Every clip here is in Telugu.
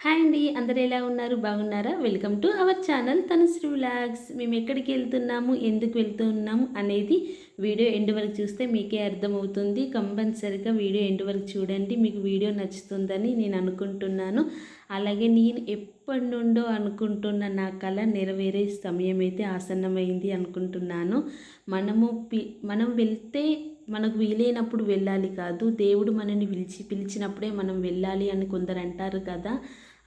హాయ్ అండి అందరు ఎలా ఉన్నారు? బాగున్నారా? Welcome to our channel Tanushree vlogs. మేము ఎక్కడికి వెళ్తున్నాము? ఎందుకు వెళ్తున్నాము? అనేది వీడియో ఎండ్ వరకు చూస్తే మీకే అర్థమవుతుంది. కంపల్సరిగా వీడియో ఎండ్ వరకు చూడండి. మీకు వీడియో నచ్చుతుందని నేను అనుకుంటున్నాను. అలాగే నేను ఎప్పటి నుండో అనుకుంటున్న నా కళ నెరవేరే సమయం అయితే ఆసన్నమైంది అనుకుంటున్నాను. మనము పి మనం వెళ్తే మనకు వీలైనప్పుడు వెళ్ళాలి కాదు. దేవుడు మనని పిలిచి పిలిచినప్పుడే మనం వెళ్ళాలి అని కొందరు అంటారు కదా.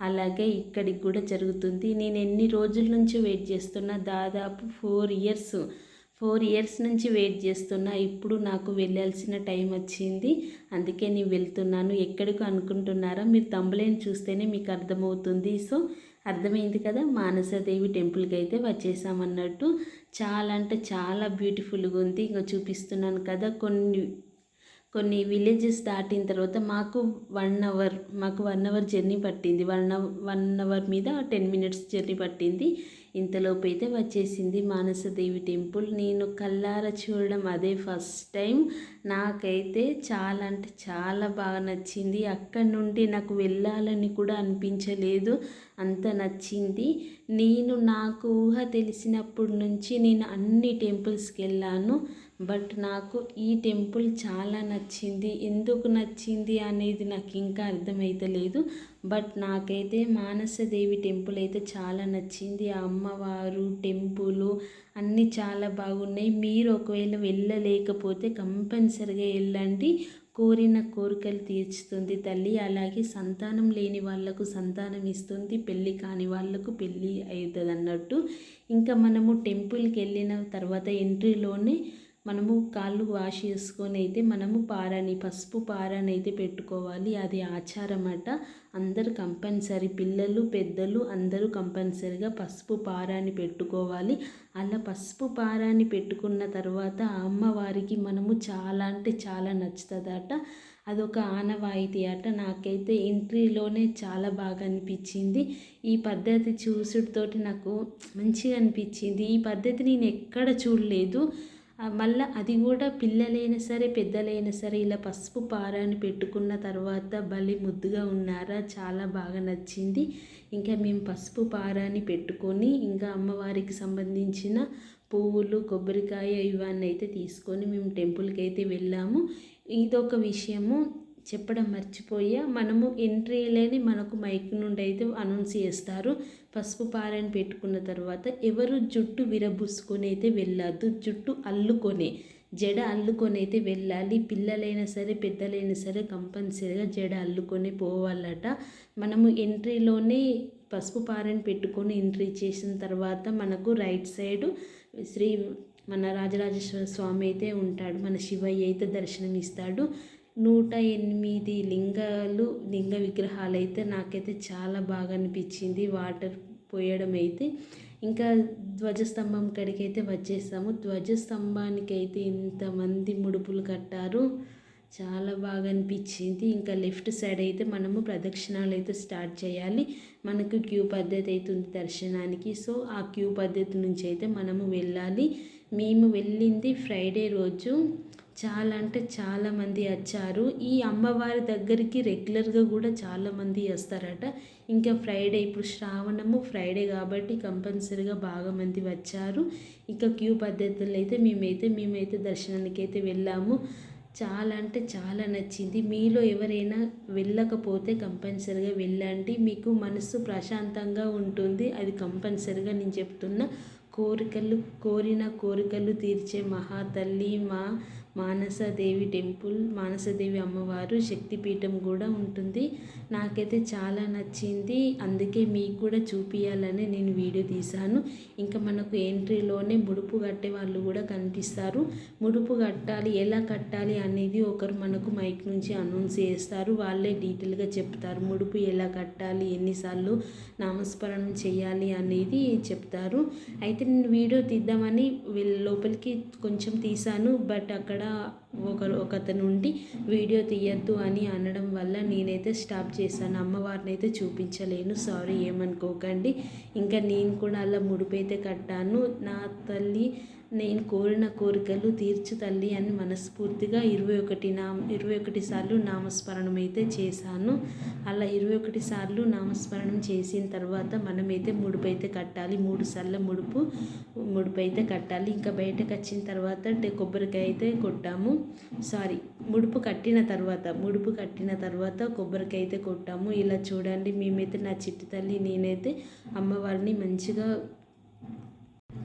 అలాగే ఇక్కడికి కూడా జరుగుతుంది. నేను ఎన్ని రోజుల నుంచి వెయిట్ చేస్తున్నా దాదాపు ఫోర్ ఇయర్స్ ఫోర్ ఇయర్స్ నుంచి వెయిట్ చేస్తున్నా. ఇప్పుడు నాకు వెళ్ళాల్సిన టైం వచ్చింది. అందుకే నేను వెళ్తున్నాను. ఎక్కడికి అనుకుంటున్నారా? మీరు తంబలేని చూస్తేనే మీకు అర్థమవుతుంది. సో అర్థమైంది కదా? మానసదేవి టెంపుల్కి అయితే వచ్చేసామన్నట్టు. చాలా అంటే చాలా బ్యూటిఫుల్గా ఉంది. ఇంకా చూపిస్తున్నాను కదా కొన్ని కొన్ని విలేజెస్ దాటిన తర్వాత మాకు వన్ అవర్ మాకు వన్ అవర్ జర్నీ పట్టింది. వన్ వన్ అవర్ మీద టెన్ మినిట్స్ జర్నీ పట్టింది. ఇంతలోపు అయితే వచ్చేసింది మానసదేవి టెంపుల్ నేను కల్లార చూడడం అదే ఫస్ట్ టైం నాకైతే చాలా అంటే చాలా బాగా నచ్చింది. అక్కడి నుండి నాకు వెళ్ళాలని కూడా అనిపించలేదు. అంత నచ్చింది. నేను నాకు ఊహ తెలిసినప్పటి నుంచి నేను అన్ని టెంపుల్స్కి వెళ్ళాను. బట్ నాకు ఈ టెంపుల్ చాలా నచ్చింది. ఎందుకు నచ్చింది అనేది నాకు ఇంకా అర్థమైతలేదు బట్ నాకైతే మానసదేవి టెంపుల్ అయితే చాలా నచ్చింది. ఆ అమ్మవారు టెంపుల్ అన్నీ చాలా బాగున్నాయి. మీరు ఒకవేళ వెళ్ళలేకపోతే కంపల్సరిగా వెళ్ళండి. కోరిన కోరికలు తీర్చుతుంది తల్లి. అలాగే సంతానం లేని వాళ్ళకు సంతానం ఇస్తుంది. పెళ్ళి కాని వాళ్ళకు పెళ్ళి అవుతుంది అన్నట్టు ఇంకా మనము టెంపుల్కి వెళ్ళిన తర్వాత ఎంట్రీలోనే మనము కాళ్ళు వాష్ చేసుకొని అయితే మనము పారాని పసుపు పారాని అయితే పెట్టుకోవాలి. అది ఆచారం అట అందరు కంపల్సరీ పిల్లలు పెద్దలు అందరూ కంపల్సరీగా పసుపు పారాని పెట్టుకోవాలి. అలా పసుపు పారాని పెట్టుకున్న తర్వాత అమ్మవారికి మనము చాలా అంటే చాలా నచ్చుతుందట. అదొక ఆనవాయితీ అట. నాకైతే ఎంట్రీలోనే చాలా బాగా అనిపించింది. ఈ పద్ధతి చూసుడితోటి నాకు మంచిగా అనిపించింది. ఈ పద్ధతి నేను ఎక్కడ చూడలేదు. మళ్ళీ అది కూడా పిల్లలైనా సరే పెద్దలైనా సరే ఇలా పసుపు పారాన్ని పెట్టుకున్న తర్వాత బలి ముద్దుగా ఉన్నారా? చాలా బాగా నచ్చింది. ఇంకా మేము పసుపు పారాన్ని పెట్టుకొని ఇంకా అమ్మవారికి సంబంధించిన పువ్వులు కొబ్బరికాయ ఇవన్నీ అయితే తీసుకొని మేము టెంపుల్కి అయితే వెళ్ళాము. ఇదొక విషయము. చెప్పడం మర్చిపోయా మనము ఎంట్రీ లేని మనకు మైక్ నుండి అయితే అనౌన్స్ చేస్తారు. పసుపు పారని పెట్టుకున్న తర్వాత ఎవరు జుట్టు విరబుసుకొని అయితే వెళ్ళద్దు. జుట్టు అల్లుకొని జడ అల్లుకొని అయితే వెళ్ళాలి. పిల్లలైనా సరే పెద్దలైనా సరే కంపల్సరీగా జడ అల్లుకొని పోవాలట. మనము ఎంట్రీలోనే పసుపు పారని పెట్టుకొని ఎంట్రీ చేసిన తర్వాత మనకు రైట్ సైడు శ్రీ మన రాజరాజేశ్వర స్వామి అయితే ఉంటాడు. మన శివయ్య అయితే దర్శనం ఇస్తాడు నూట ఎనిమిది లింగాలు లింగ విగ్రహాలు అయితే నాకైతే చాలా బాగా అనిపించింది వాటర్ పోయడం అయితే ఇంకా ధ్వజస్తంభం కాడికి అయితే వచ్చేసాము. ధ్వజస్తంభానికి అయితే ఇంతమంది ముడుపులు కట్టారు. చాలా బాగా అనిపించింది ఇంకా లెఫ్ట్ సైడ్ అయితే మనము ప్రదక్షిణాలు అయితే స్టార్ట్ చేయాలి. మనకు క్యూ పద్ధతి అవుతుంది దర్శనానికి. సో ఆ క్యూ పద్ధతి నుంచి అయితే మనము వెళ్ళాలి. మేము వెళ్ళింది ఫ్రైడే రోజు. చాలా అంటే చాలామంది వచ్చారు. ఈ అమ్మవారి దగ్గరికి రెగ్యులర్గా కూడా చాలామంది వస్తారట. ఇంకా ఫ్రైడే ఇప్పుడు శ్రావణము ఫ్రైడే కాబట్టి కంపల్సరీగా బాగా మంది వచ్చారు. ఇంకా క్యూ పద్ధతుల్లో అయితే మేమైతే మేమైతే దర్శనానికి అయితే వెళ్ళాము. చాలా అంటే చాలా నచ్చింది. మీలో ఎవరైనా వెళ్ళకపోతే కంపల్సరీగా వెళ్ళండి. మీకు మనసు ప్రశాంతంగా ఉంటుంది. అది కంపల్సరీగా నేను చెప్తున్నా కోరికలు కోరిన కోరికలు తీర్చే మహాతల్లి మా మానసదేవి టెంపుల్ మానసదేవి అమ్మవారు శక్తిపీఠం కూడా ఉంటుంది. నాకైతే చాలా నచ్చింది. అందుకే మీకు కూడా చూపించాలని నేను వీడియో తీశాను. ఇంకా మనకు ఎంట్రీలోనే ముడుపు కట్టే వాళ్ళు కూడా కనిపిస్తారు. ముడుపు కట్టాలి ఎలా కట్టాలి అనేది ఒకరు మనకు మైక్ నుంచి అనౌన్స్ చేస్తారు. వాళ్ళే డీటెయిల్గా చెప్తారు. ముడుపు ఎలా కట్టాలి ఎన్నిసార్లు నామస్మరణం చేయాలి అనేది చెప్తారు. అయితే నేను వీడియో తీద్దామని లోపలికి కొంచెం తీశాను. బట్ అక్కడ ఒకరు ఒకతను ఉండి వీడియో తీయద్దు అని అనడం వల్ల నేనైతే స్టాప్ చేశాను. అమ్మవారిని అయితే చూపించలేను. సారీ ఏమనుకోకండి. ఇంకా నేను కూడా అలా ముడిపైతే కట్టాను. నా తల్లి నేను కోరిన కోరికలు తీర్చు తల్లి అని మనస్ఫూర్తిగా ఇరవై ఒకటి నా ఇరవై ఒకటి సార్లు నామస్మరణం అయితే చేశాను. అలా ఇరవై ఒకటి సార్లు నామస్మరణం చేసిన తర్వాత మనమైతే ముడుపు అయితే కట్టాలి. మూడు సార్లు ముడుపు ముడుపు అయితే కట్టాలి. ఇంకా బయటకు వచ్చిన తర్వాత కొబ్బరికాయ అయితే కొట్టాము. సారీ ముడుపు కట్టిన తర్వాత ముడుపు కట్టిన తర్వాత కొబ్బరికాయ అయితే కొట్టాము. ఇలా చూడండి మేమైతే నా చిట్టి తల్లి నేనైతే అమ్మవారిని మంచిగా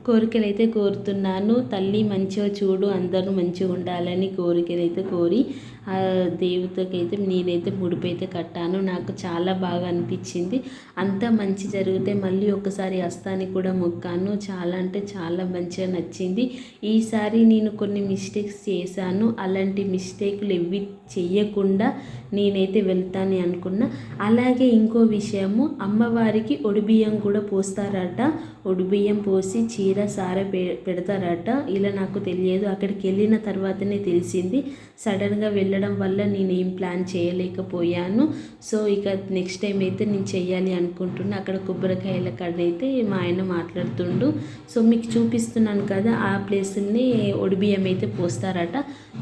కోరికలు అయితే కోరుతున్నాను. తల్లి మంచిగా చూడు అందరూ మంచిగా ఉండాలని కోరికలు అయితే కోరి ఆ దేవతకైతే నేనైతే ముడిపైతే కట్టాను. నాకు చాలా బాగా అనిపించింది. అంత మంచి జరిగితే మళ్ళీ ఒకసారి వస్తానికి కూడా మొక్కాను. చాలా అంటే చాలా మంచిగా నచ్చింది. ఈసారి నేను కొన్ని మిస్టేక్స్ చేశాను. అలాంటి మిస్టేక్లు ఇవి చెయ్యకుండా నేనైతే వెళ్తాను అనుకున్నా. అలాగే ఇంకో విషయము అమ్మవారికి ఒడిబియ్యం కూడా పోస్తారట. ఒడిబియ్యం పోసి చీర సార పె పెడతారట. ఇలా నాకు తెలియదు. అక్కడికి వెళ్ళిన తర్వాతనే తెలిసింది. సడన్గా వెళ్ళడం వల్ల నేను ఏం ప్లాన్ చేయలేకపోయాను. సో ఇక నెక్స్ట్ టైం అయితే నేను చేయాలి అనుకుంటున్నా. అక్కడ కొబ్బరికాయల కాడ అయితే మా ఆయన మాట్లాడుతుండు. సో మీకు చూపిస్తున్నాను కదా ఆ ప్లేస్ని ఒడిబియ్యం అయితే పోస్తారట.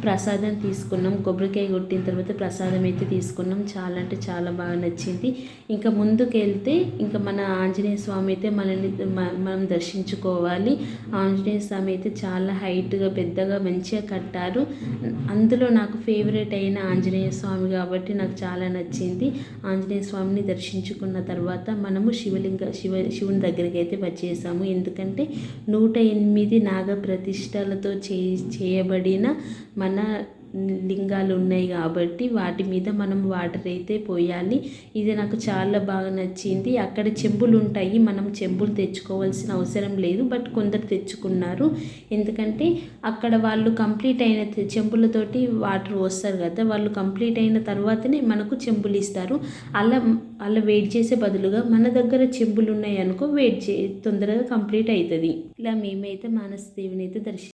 ప్రసాదం తీసుకున్నాం. కొబ్బరికాయ కొట్టిన తర్వాత ప్రసాదం అయితే తీసుకున్నాం. చాలా అంటే చాలా బాగా నచ్చింది. ఇంకా ముందుకు వెళ్తే ఇంకా మన ఆంజనేయ స్వామి అయితే మనల్ని మనం దర్శించుకోవాలి. ఆంజనేయ స్వామి అయితే చాలా హైట్గా పెద్దగా మంచిగా కట్టారు. అందులో నాకు ఫేవరెట్ అయిన ఆంజనేయ స్వామి కాబట్టి నాకు చాలా నచ్చింది. ఆంజనేయ స్వామిని దర్శించుకున్న తర్వాత మనము శివలింగ శివ శివుని దగ్గరికి అయితే వచ్చేసాము. ఎందుకంటే నూట ఎనిమిది నాగ ప్రతిష్టలతో చే చేయబడిన మన లింగాలు ఉన్నాయి కాబట్టి వాటి మీద మనం వాటర్ అయితే పోయాలి. ఇది నాకు చాలా బాగా నచ్చింది. అక్కడ చెంబులు ఉంటాయి. మనం చెంబులు తెచ్చుకోవాల్సిన అవసరం లేదు. బట్ కొందరు తెచ్చుకున్నారు. ఎందుకంటే అక్కడ వాళ్ళు కంప్లీట్ అయిన చెంబులతోటి వాటర్ వస్తారు కదా. వాళ్ళు కంప్లీట్ అయిన తర్వాతనే మనకు చెంబులు ఇస్తారు. అలా అలా వెయిట్ చేసే బదులుగా మన దగ్గర చెంబులు ఉన్నాయి అనుకో వెయిట్ చే తొందరగా కంప్లీట్ అవుతుంది ఇలా మేమైతే మానసదేవిని అయితే దర్శనం